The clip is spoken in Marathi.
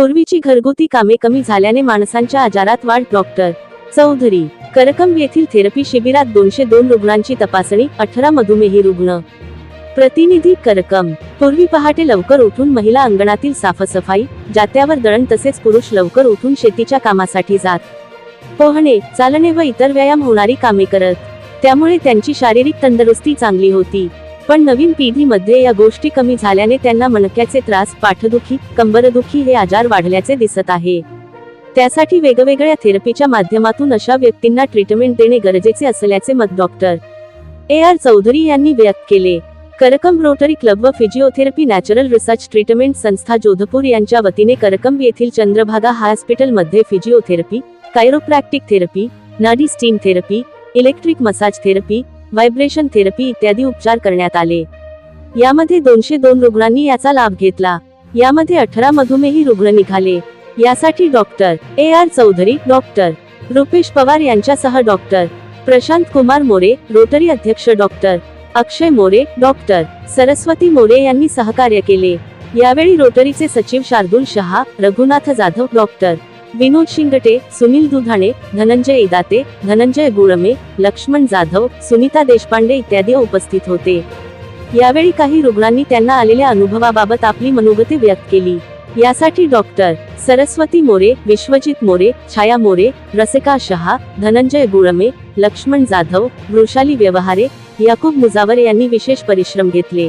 पूर्वीची घरगुती कामे कमी झाल्याने माणसांच्या आजारात वाढ डॉक्टर चौधरी करकम येथील थेरपी शिबिरात दोनशे दोन रुग्णांची तपासणी अठरा मधुमेही रुग्ण. प्रतिनिधी करकम पूर्वी पहाटे लवकर उठून महिला अंगणातील साफसफाई जात्यावर दळण तसेच पुरुष लवकर उठून शेतीच्या कामासाठी जात. पोहणे चालणे व इतर व्यायाम होणारी कामे करत. त्यामुळे त्यांची शारीरिक तंदुरुस्ती चांगली होती. पण नवीन पिढीमध्ये या गोष्टी कमी झाल्याने त्यांना मणक्याचे त्रास पाठदुखी कंबरदुखी हे आजार वाढल्याचे दिसत आहे. त्यासाठी वेगवेगळ्या थेरपीच्या माध्यमातून अशा व्यक्तींना ट्रीटमेंट देणे गरजेचे असल्याचे मत डॉक्टर ए. आर. चौधरी यांनी व्यक्त केले. करकम रोटरी क्लब व फिजिओथेरपी नॅचरल रिसर्च ट्रीटमेंट संस्था जोधपूर यांच्या वतीने करकम येथील चंद्रभागा हॉस्पिटलमध्ये फिजिओथेरपी कायरोप्रॅक्टिक थेरपी नाडी steam therapy electric massage therapy vibration therapy इत्यादी उपचार करण्यात आले. यामध्ये दोनशे दोन रुग्णांनी याचा लाभ घेतला. यामध्ये अठरा मधुमेही रुग्ण निघाले. यासाठी doctor A R Chaudhari doctor Rupesh Pawar यांच्यासह डॉक्टर प्रशांत कुमार मोरे रोटरी अध्यक्ष डॉक्टर अक्षय मोरे डॉक्टर सरस्वती मोरे यांनी सहकार्य केले. यावेळी रोटरीचे सचिव शार्दुल शहा रघुनाथ जाधव डॉक्टर विनोद शिंगटे सुनील दुधाणे धनंजय इदाते धनंजय गुळमे लक्ष्मण जाधव सुनीता देशपांडे इत्यादी उपस्थित होते. यावेळी काही रुग्णांनी त्यांना आलेल्या अनुभवाबाबत आपली मनोगती व्यक्त केली. यासाठी डॉक्टर सरस्वती मोरे विश्वजित मोरे छाया मोरे रसिका शहा धनंजय गुळमे लक्ष्मण जाधव वृषाली व्यवहारे याकूब मुजावर यांनी विशेष परिश्रम घेतले.